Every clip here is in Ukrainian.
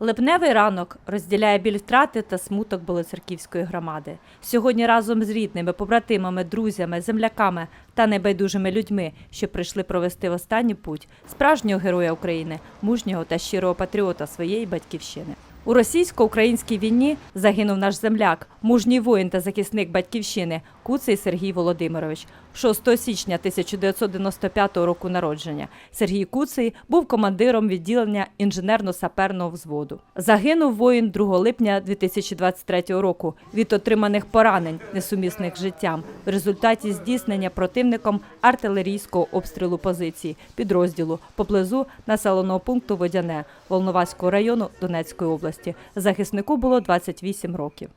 Липневий ранок розділяє біль втрати та смуток Болоцерківської громади. Сьогодні разом з рідними, побратимами, друзями, земляками та небайдужими людьми, що прийшли провести останній путь справжнього героя України, мужнього та щирого патріота своєї батьківщини. У російсько-українській війні загинув наш земляк, мужній воїн та захисник батьківщини Куций Сергій Володимирович. 6 січня 1995 року народження. Сергій Куций був командиром відділення інженерно-саперного взводу. Загинув воїн 2 липня 2023 року від отриманих поранень, несумісних життям, в результаті здійснення противником артилерійського обстрілу позиції підрозділу поблизу населеного пункту Водяне Волноваського району Донецької області. Захиснику було 28 років.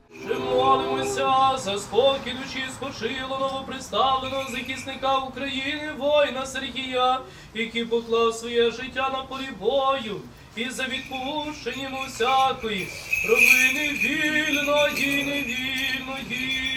Молимося за спокій душі спочило новоприставленого захисника України, воїна Сергія, який поклав своє життя на полі бою, і за відпущенням усякої провини вільної, невільної.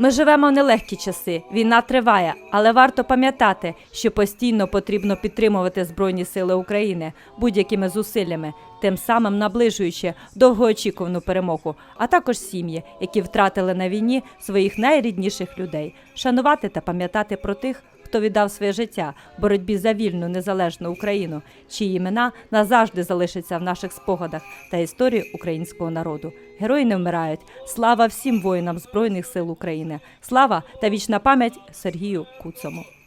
Ми живемо в нелегкі часи. Війна триває, але варто пам'ятати, що постійно потрібно підтримувати Збройні Сили України будь-якими зусиллями, тим самим наближуючи довгоочікувану перемогу, а також сім'ї, які втратили на війні своїх найрідніших людей, шанувати та пам'ятати про тих. Хто віддав своє життя боротьбі за вільну незалежну Україну, чиї імена назавжди залишаться в наших спогадах та історії українського народу. Герої не вмирають. Слава всім воїнам Збройних сил України! Слава та вічна пам'ять Сергію Куцому.